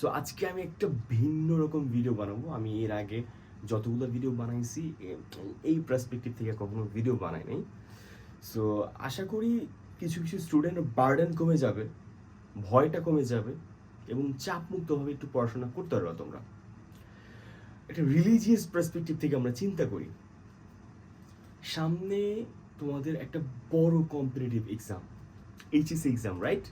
So আজকে আমি একটা ভিন্ন রকম ভিডিও বানাবো। আমি এর আগে যতগুলো ভিডিও বানাইছি এই পার্সপেক্টিভ থেকে কখনো ভিডিও বানাই নাই। সো আশা করি কিছু কিছু স্টুডেন্টের বার্ডেন কমে যাবে, ভয়টা কমে যাবে এবং চাপ মুক্তভাবে একটু পড়াশোনা করতে পারবে তোমরা। একটা রিলিজিয়াস পার্সপেক্টিভ থেকে আমরা চিন্তা করি। সামনে তোমাদের একটা বড় competitive exam HSC exam right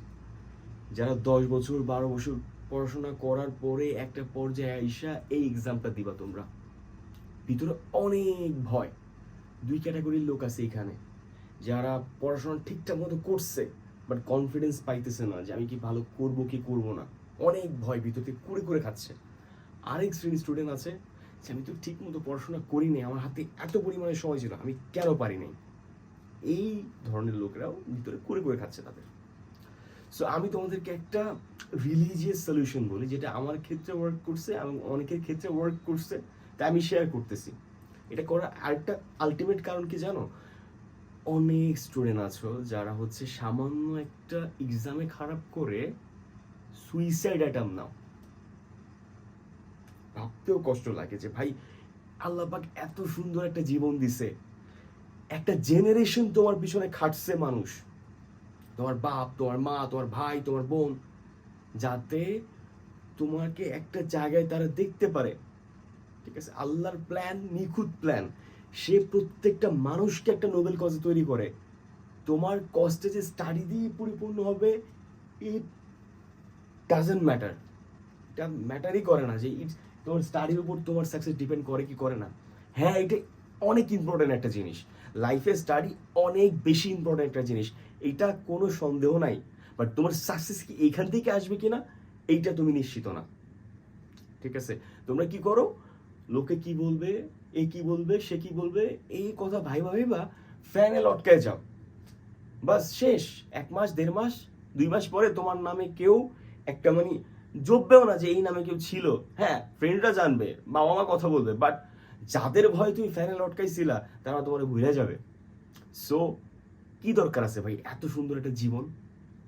যারা দশ বছর, বারো বছর পড়াশোনা করার পরে একটা পর্যায়ে আইসা এই এক্সামটা দিবা তোমরা। ভিতরে অনেক ভয়। দুই ক্যাটাগরির লোক আছে এখানে, যারা পড়াশোনা ঠিকঠাক মতো করছে বাট কনফিডেন্স পাইতেছে না যে আমি কি ভালো করব কি করব না। অনেক ভয় ভিতরে করে করে খাচ্ছে। আরেক শ্রেণির স্টুডেন্ট আছে যে আমি তো ঠিক মতো পড়াশোনা করি নাই, আমার হাতে এত পরিমাণে সময় ছিল, আমি কেন পারি নাই? এই ধরনের লোকেরাও ভিতরে করে করে খাচ্ছে তাদের। সো আমি তোমাদেরকে একটা রিলিজিয়াস সলিউশন বলি, যেটা আমার ক্ষেত্রে ওয়ার্ক করছে এবং অনেকের ক্ষেত্রে ওয়ার্ক করছে তাই আমি শেয়ার করতেছি। এটা করার আরেকটা আলটিমেট কারণ কি জানো? অনেক স্টুডেন্ট আছো যারা হচ্ছে সামান্য একটা এক্সামে খারাপ করে সুইসাইড অ্যাটাম নাও। ভাবতেও কষ্ট লাগে যে, ভাই, আল্লাহ পাক এত সুন্দর একটা জীবন দিছে। একটা জেনারেশন তোমার পিছনে খাটছে মানুষ। তোমার বাপ, তোমার মা, তোমার ভাই, তোমার বোন, যাতে তোমাকে একটা জায়গায় তারা দেখতে পারে। ঠিক আছে? আল্লাহর প্ল্যান নিখুঁত প্ল্যান সে প্রত্যেকটা মানুষকে একটা নোবেল কজে তৈরি করে। তোমার কষ্টে যে স্টাডি দিয়ে পরিপূর্ণ হবে ইট ডাজেন্ট ম্যাটার এটা ম্যাটারই করে না যে ইট তোমার স্টাডির উপর তোমার সাকসেস ডিপেন্ড করে কি করে না। হ্যাঁ এটা অনেক ইম্পর্টেন্ট একটা জিনিস। লাইফে স্টাডি অনেক বেশি ইম্পর্টেন্ট একটা জিনিস। এটা কোনো সন্দেহ নাই। বাট তোমার সাকসেস কি এখান থেকে আসবে কিনা, এইটা তুমি নিশ্চিত না। ঠিক আছে? তোমরা কি করো? লোকে কি বলবে, এ কি বলবে, সে কি বলবে, এই কথা ভাই ভাবিবা ফ্যানে লটকায় যাও। বাস শেষ। এক মাস, দেড় মাস, দুই মাস পরে তোমার নামে কেউ একটা মানে জপবেও না যে এই নামে কেউ ছিল। হ্যাঁ ফ্রেন্ডরা জানবে বাবা মা কথা বলবে বাট যাদের ভয় তুমি ফ্যানে লটকাইছিলা তারা তোমার ভুলে যাবে। সো কি দরকার আছে ভাই? এত সুন্দর একটা জীবন,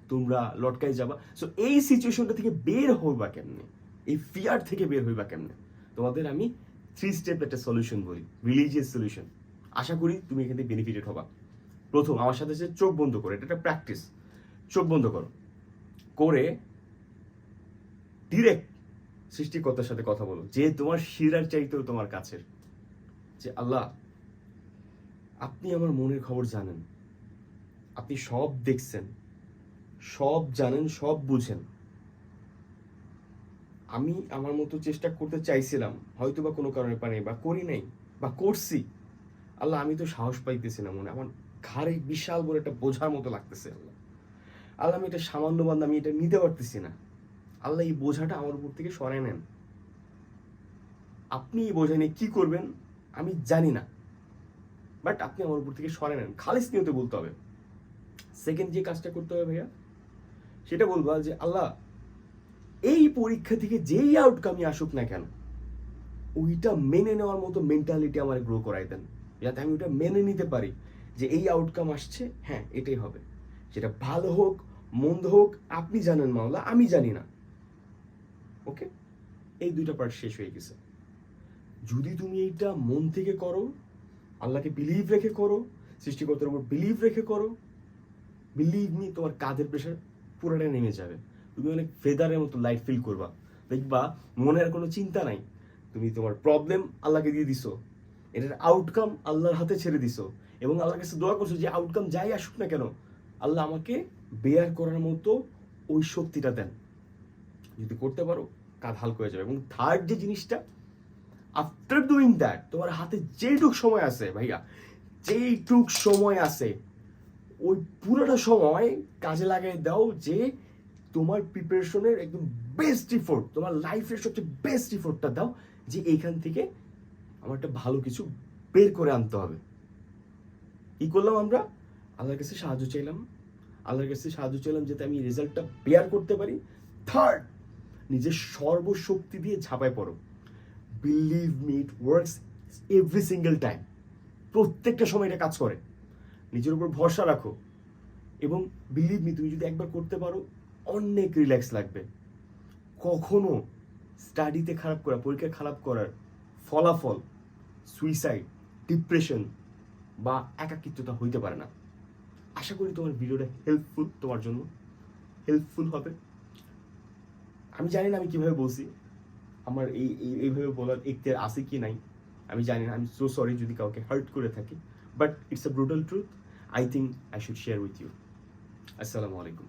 তোমরা লটকাই যাবা। সো এই সিচুয়েশনটা থেকে বের হইবা কেমনে? এই ফিয়ার থেকে বের হইবা কেমনে? তোমাদের আমি থ্রি স্টেপ একটা সলিউশন বলি রিলিজিয়াস সলিউশন আশা করি তুমি এখান থেকে বেনিফিটেড হবা। প্রথম, আমার সাথে সাথে চোখ বন্ধ করো, এটা একটা প্র্যাকটিস চোখ বন্ধ করো। করে ডিরেক্ট সৃষ্টিকর্তার সাথে কথা বলো। যে তোমার শিরার চাইতেও তোমার কাছের। যে, আল্লাহ, আপনি আমার মনের খবর জানেন। আপনি সব দেখছেন, সব জানেন, সব বুঝেন। আমি আমার মতো চেষ্টা করতে চাইছিলাম হয়তো বা কোনো কারণে পারি বা করি নাই বা করছি। আল্লাহ, আমি তো সাহস পাইতেছি না মনে। আমার ঘাড়ে বিশাল বড় একটা বোঝার মতো লাগতেছে আল্লাহ। আল্লাহ, আমি এটা সামান্য বান্ধব আমি এটা নিতে পারতেছি না। আল্লাহ, এই বোঝাটা আমার উপর থেকে সরাই নেন। আপনি এই বোঝা নিয়ে কি করবেন? আমি জানি না। বাট আপনি আমার উপর থেকে সরে নেন। খালিস নিয়তে বলতে হবে। সেকেন্ড যে কাজটা করতে হবে ভাইয়া, সেটা বলবা যে আল্লাহ, এই পরীক্ষা থেকে যেই আউটকামই আসুক না কেন, ওইটা মেনে নেওয়ার মতো মেন্টালিটি আমার গ্রো করাই দেন। যাতে আমি ওইটা মেনে নিতে পারি যে এই আউটকাম আসছে হ্যাঁ এটাই হবে। সেটা ভালো হোক, মন্দ হোক, আপনি জানেন মাওলা, আমি জানি না। ওকে এই দুইটা পার্ট শেষ হয়ে গেছে। যদি তুমি এইটা মন থেকে করো, আল্লাহকে বিলিভ রেখে করো, সৃষ্টিকর্তার উপর বিলিভ রেখে করো বিলিভ নি তোমার কাঁধের প্রেশার পুরোটা নেমে যাবে। তুমি অনেক ফেদারের মতো লাইট ফিল করবা। দেখবা মনের কোনো চিন্তা নাই। তুমি তোমার প্রবলেম আল্লাহকে দিয়ে দিছো। এটার আউটকাম আল্লাহর হাতে ছেড়ে দিছো। এবং আল্লাহর কাছে দোয়া করছ যে আউটকাম যাই আসুক না কেন, আল্লাহ আমাকে বেয়ার করার মতো ওই শক্তিটা দেন। যদি করতে পারো কাঁধ হালকা হয়ে যাবে। এবং থার্ড যে জিনিসটা আফটার ডুইং দ্যাট তোমার হাতে যেইটুক সময় আছে, ভাইয়া, যেইটুক সময় আছে, ওই পুরোটা সময় কাজে লাগাই দাও যে তোমার প্রিপারেশনের একদম বেস্ট ইফোর্ট তোমার লাইফের সবচেয়ে বেস্ট ইফোর্টটা দাও যে এইখান থেকে আমার একটা ভালো কিছু বের করে আনতে হবে। কি করলাম আমরা? আল্লাহর কাছে সাহায্য চাইলাম। আল্লাহর কাছে সাহায্য চাইলাম যাতে আমি রেজাল্টটা বেয়ার করতে পারি। থার্ড নিজের সর্বশক্তি দিয়ে ঝাঁপায় পড়ো। Believe me it works every single time প্রত্যেকটা সময় এটা কাজ করে। নিজের উপর ভরসা রাখো। এবং বিলিভ মি তুমি যদি একবার করতে পারো, অনেক রিল্যাক্স লাগবে। কখনো স্টাডিতে খারাপ করা পরীক্ষায় খারাপ করার ফলাফল সুইসাইড ডিপ্রেশন বা একাকিত্বতা হইতে পারে না। আশা করি তোমার ভিডিওটা হেল্পফুল তোমার জন্য। হেল্পফুল হবে। আমি জানি না আমি কীভাবে বলছি। আমার এই, এই- এইভাবে বলার এখতিয়ার আছে কি নাই, আমি জানি না আমি সো সরি যদি কাউকে হার্ট করে থাকি but it's a brutal truth I think I should share with you আসসালামু আলাইকুম